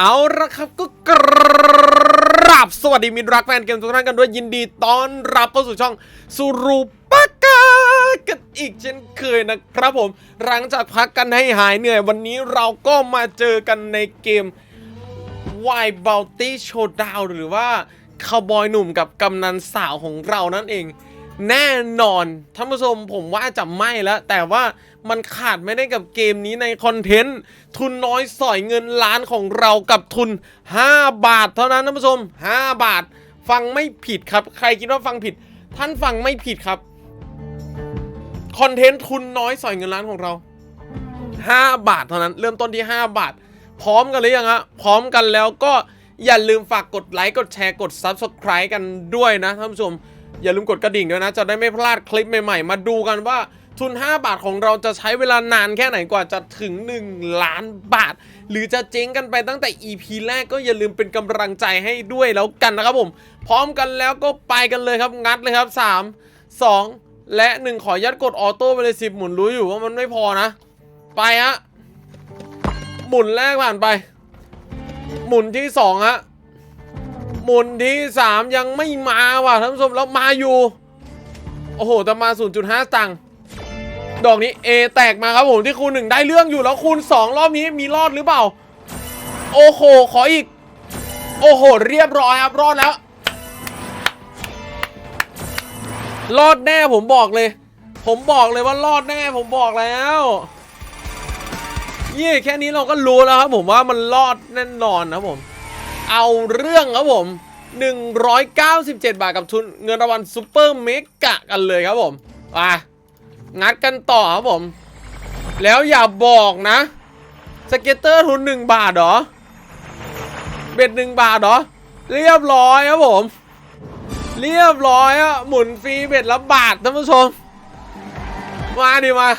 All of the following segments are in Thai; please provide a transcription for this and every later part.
เอาละครับก็กราบสวัสดีมิตรรักแฟนเกมทุกท่านกันด้วยยินดีต้อนรับเข้าสู่ช่องสุรูปากากันอีกเช่นเคยนะครับผม หลังจากพักกันให้หายเหนื่อย วันนี้เราก็มาเจอกันในเกมวายบ o ลตี้โชว์ดาวหรือว่าคาวบอยหนุ่มกับกำนันสาวของเรานั่นเอง แน่นอนท่านผู้ชมผมว่าจะไม่แล้ว แต่ว่า มันขาดไม่ได้กับเกมนี้ในคอนเทนต์ ทุนน้อยสอยเงินล้านของเรากับทุน 5 บาทเท่านั้นท่านผู้ชม 5 บาท ฟังไม่ผิดครับ ใครคิดว่าฟังผิด ท่านฟังไม่ผิดครับ คอนเทนต์ทุนน้อยสอยเงินล้านของเรา 5 บาทเท่านั้น เริ่มต้นที่ 5 บาท พร้อมกันหรือยังฮะ พร้อมกันแล้วก็อย่าลืมฝากกดไลค์ กดแชร์ กด Subscribe กันด้วยนะท่านผู้ชม อย่าลืมกดกระดิ่งด้วยนะ จะได้ไม่พลาดคลิปใหม่ ๆ มาดูกันว่า ทุน 5 บาทของเราจะใช้เวลานานแค่ไหนกว่าจะถึง 1 ล้านบาท หรือจะเจ๊งกันไปตั้งแต่ EP แรกก็อย่าลืมเป็นกำลังใจให้ด้วยแล้วกันนะครับผม พร้อมกันแล้วก็ไปกันเลยครับงัดเลยครับ 3 2 และ 1 ขอยัดกดออโต้ไปเลย10 หมุนรู้อยู่ว่ามันไม่พอนะ ไปฮะหมุนแรกผ่านไป หมุนที่สองฮะหมุนที่สามยังไม่มาว่ะท่านผู้ชมแล้วมาอยู่ โอ้โหแต่มา 0.5 ตังค์ ดอกนี้ A แตกมาครับผมที่คูณหนึ่งได้เรื่องอยู่แล้วคูณสองรอบนี้มีรอดหรือเปล่า โอ้โห ขออีก โอ้โห เรียบร้อยครับรอดแล้ว รอดแน่ผมบอกเลย ผมบอกเลยว่ารอดแน่ผมบอกแล้วยี่แค่นี้เราก็รู้แล้วครับผมว่ามันรอดแน่นอนนะผม เอาเรื่องครับผม 197 บาทกับทุนเงินรางวัลซูเปอร์เมกะกันเลยครับผมอะ งัดกันต่อครับผม แล้วอย่าบอกนะสเก็ตเตอร์ทุน1บาทเหรอ เบ็ด1บาทเหรอ เรียบร้อยครับผม เรียบร้อยอะหมุนฟรีเบ็ดละบาทท่านผู้ชม มาดิมา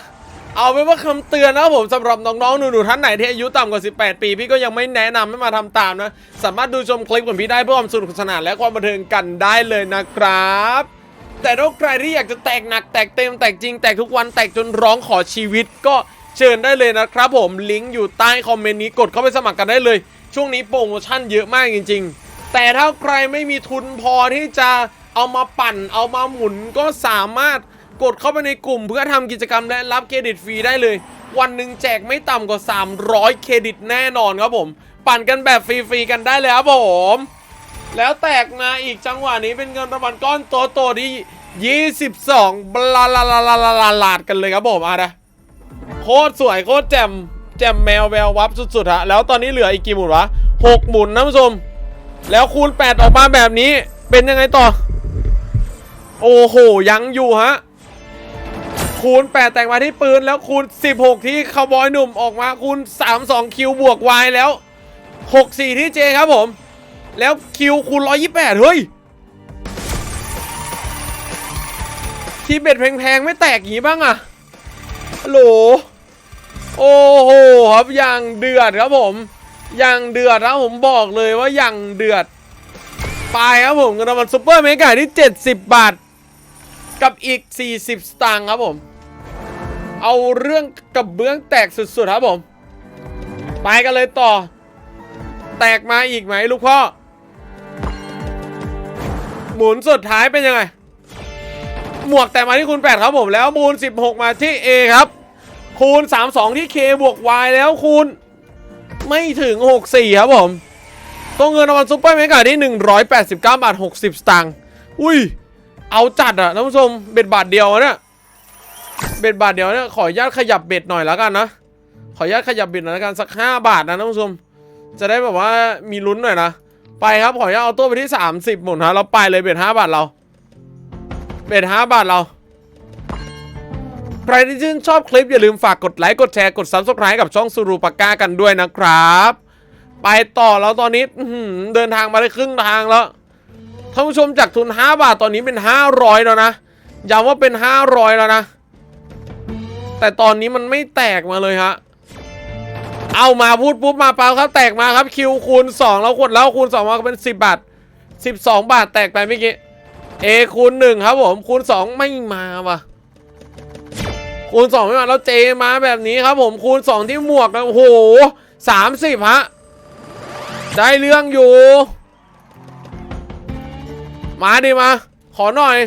เอาเป็นว่าคำเตือนนะครับผมสำหรับน้องๆหนูๆท่านไหนที่อายุต่ำกว่า 18 ปี พี่ก็ยังไม่แนะนำให้มาทำตามนะ สามารถดูชมคลิปของพี่ได้เพื่อความสนุกสนานและความบันเทิงกันได้เลยนะครับ แต่ถ้าใครที่อยากจะแตกหนักแตกเต็มแตกจริงแตกทุกวันแตกจนร้องขอชีวิตก็เชิญได้เลยนะครับผมลิงก์อยู่ใต้คอมเมนต์นี้กดเข้าไปสมัครกันได้เลย ช่วงนี้โปรโมชั่นเยอะมากจริง ๆ แต่ถ้าใครไม่มีทุนพอที่จะเอามาปั่นเอามาหมุนก็สามารถกดเข้าไปในกลุ่มเพื่อทำกิจกรรมและรับเครดิตฟรีได้เลย วันหนึ่งแจกไม่ต่ำกว่า 300 เครดิตแน่นอนครับผม ปั่นกันแบบฟรีๆกันได้เลยครับผม แล้วแตกมาอีกจังหวะนี้เป็นเงินรางวัลก้อนโตๆที่ 22 บลาลาลาลาลาลาลาดกันเลยครับผมอะนะโคตรสวยโคตรแจ่มแจ่มแมวแวววับสุดๆฮะแล้วตอนนี้เหลืออีกกี่หมุนวะ6หมุนนะผู้ชมแล้วคูณ 8 ออกมาแบบนี้เป็นยังไงต่อ โอ้โห ยังอยู่ฮะคูณ 8 แต่งมาที่ปืนแล้วคูณ 16 ที่คาวบอยหนุ่มออกมาคูณ 32 คิวบวก Y แล้ว 64 ที่เจครับผม แล้วคิวคูณ128เฮ้ย ที่เบ็ดแพงๆ ไม่แตกอย่างนี้บ้างอะฮัลโหล โอ้โหครับอย่างเดือดครับผมอย่างเดือดนะผมบอกเลยว่าอย่างเดือด ไปครับผมเงินรางวัลซุปเปอร์เมกาที่ 70 บาท กับอีก 40 สตางค์ครับผม เอาเรื่องกับเบื้องแตกสุดๆครับผม ไปกันเลยต่อ แตกมาอีกไหมลูกพ่อ หมุนสุดท้ายเป็นยังไง หมวกแต่มาที่คูณ8ครับผมแล้วมูล 16 มาที่ A ครับ คูณ 32 ที่ K บวก Y แล้วคูณไม่ถึง 64 ครับผมตัวเงินรางวัลซุปเปอร์เมกาที่ 189 บาท 60 สตางค์อุ้ย เอาจัดอะท่านผู้ชมเบ็ดบาทเดียวเนี่ยเบ็ดบาทเดียวเนี่ยขออนุญาตขยับเบ็ดหน่อยแล้วกันนะ ขออนุญาตขยับเบ็ดหน่อยแล้วกันสัก 5 บาทนะท่านผู้ชม จะได้แบบว่ามีลุ้นหน่อยนะ ไปครับขออนุญาตเอาตัวไปที่ 30 หมุนฮะเราไปเลยเบ็ด5บาทเรา เบ็ด5บาทเรา ใครที่ชื่นชอบคลิปอย่าลืมฝากกดไลค์กดแชร์กด Subscribe กับช่องซูรูปาก้ากันด้วยนะครับ ไปต่อแล้วตอนนี้เดินทางมาได้ครึ่งทางแล้วท่านผู้ชมจากทุน 5 บาทตอนนี้เป็น 500 แล้วนะย้ำว่าเป็น 500 แล้วนะ แต่ตอนนี้มันไม่แตกมาเลยฮะ เอามาพูดปุ๊บมาเปล่าครับ แตกมาครับคิวคูณ2แล้วกดแล้วคูณ2มาเป็น 10 บาท 12 บาทแตกไปเมื่อกี้ A คูณ1ครับผมคูณ 2 ไม่มาว่ะคูณ 2 ไม่มาแล้ว J มาแบบนี้ครับผมคูณ 2 ที่หมวกนะโอ้โห30ฮะได้เรื่องอยู่ มาดิมา ขอหน่อย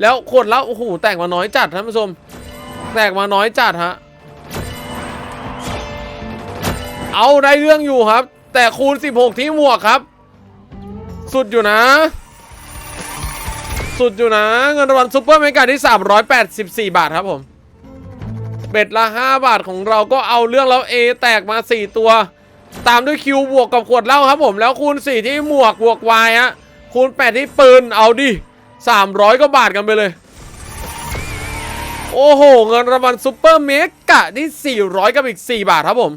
แล้วขวดแล้วโอ้โหแตกมาน้อยจัดท่านผู้ชม แตกมาน้อยจัดฮะ เอาได้เรื่องอยู่ครับ แต่คูณ 16 ที่หมวกครับ สุดอยู่นะ สุดอยู่นะ เงินรางวัลซุเปอร์เมกาที่ 384 บาทครับผม เบ็ดละ 5 บาทของเราก็เอาเรื่องแล้ว A แตกมา 4 ตัว ตามด้วยคิวบวกกับขวดเหล้าครับผม แล้วคูณ 4 ที่หมวกบวก Y ฮะคูณ 8 ที่ปืนเอาดิ 300ก็บาทกันไปเลยโอ้โห เงินรางวัลซุเปอร์เมกะที่ 400 กับอีก 4 บาทครับผม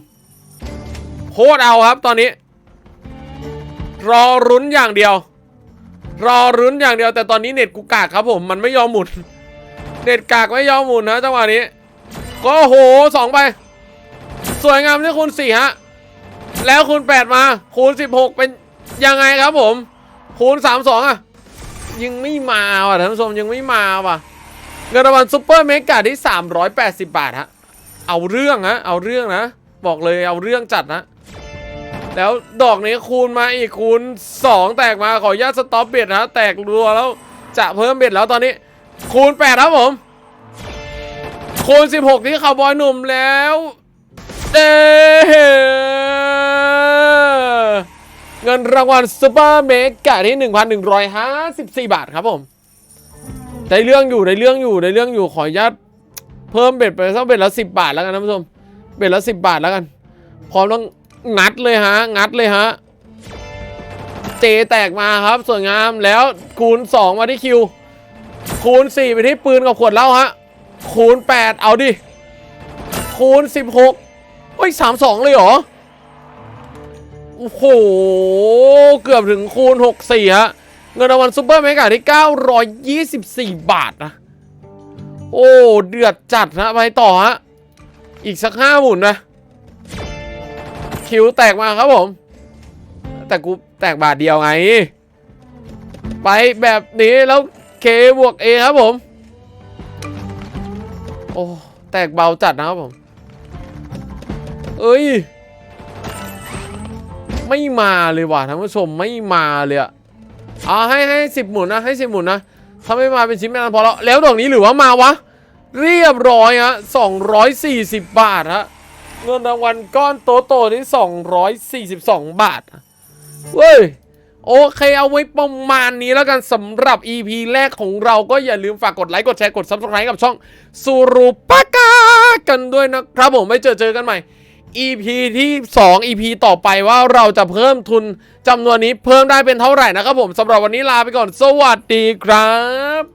โคตรเอาครับตอนนี้ รอรุ้นอย่างเดียว รอรุ้นอย่างเดียว แต่ตอนนี้เน็ตกูกากครับผมมันไม่ยอมหมุน เน็ตกากไม่ยอมหมุนนะจังหวะนี้ ก็โหสองไป สวยงามที่คูณสี่ฮะ แล้วคูณแปดมา คูณสิบหกเป็นยังไงครับผม คูณสามสองอะ ยังไม่มาว่ะท่านผู้ชมยังไม่มาว่ะเงินรางวัลซุปเปอร์เมกาที่ 380 บาทฮะ เอาเรื่องฮะ เอาเรื่องนะ บอกเลยเอาเรื่องจัดนะ แล้วดอกนี้คูณมาอีกคูณ 2 แตกมาขออนุญาตสต็อปเบ็ดนะแตกรัวแล้วจะเพิ่มเบ็ดแล้วตอนนี้ คูณ 8 ครับผม คูณ 16 ที่คาวบอยหนุ่มแล้วเด้เงินรางวัลซูเปอร์เมกะที่ 1,154 บาทครับผมได้เรื่องอยู่ได้เรื่องอยู่ได้เรื่องอยู่ขออนุญาตเพิ่มเบ็ดไปสักเบ็ดละสิบบาทแล้วกันนะผู้ชมเบ็ดละสิบบาทแล้วกันพร้อมต้อง งัดเลยฮะ งัดเลยฮะ เจแตกมาครับสวยงามแล้วคูณ 2 มาที่คิว คูณ 4 ไปที่ปืนกับขวดเหล้าฮะ คูณ 8 เอาดิ คูณ 16เฮ้ย 32 เลยเหรอ โอ้โห เกือบถึงคูณ 64 ฮะ เงินรางวัลซูเปอร์เมกาที่ 924 บาทนะ โอ้ เดือดจัดนะ ไปต่อฮะ อีกสักห้าหมุนนะ คิวแตกมาครับผม แต่กูแตกบาทเดียวไง ไปแบบนี้แล้วเคบวก A ครับผม โอ้แตกเบาจัดนะครับผมเอ้ย ไม่มาเลยว่ะท่านผู้ชมไม่มาเลยอะเอาให้ให้สิบหมุนนะให้สิบหมุนนะถ้าไม่มาเป็นชิ้นไม่นานพอแล้วแล้วดอกนี้หรือว่ามาวะ เรียบร้อยฮะ240บาทฮะ เงินรางวัลก้อนโตโตๆที่ 242 บาท เว้ย โอเคเอาไว้ประมาณนี้แล้วกันสำหรับ EP แรกของเราก็อย่าลืมฝากกดไลค์กดแชร์กด Subscribe กับช่องสุรุปากากันด้วยนะครับผมไม่เจอเจอกันใหม่ EP ที่ 2 EP ต่อไปว่าเราจะเพิ่มทุนจำนวนนี้เพิ่มได้เป็นเท่าไหร่นะครับผมสำหรับวันนี้ลาไปก่อน สวัสดีครับ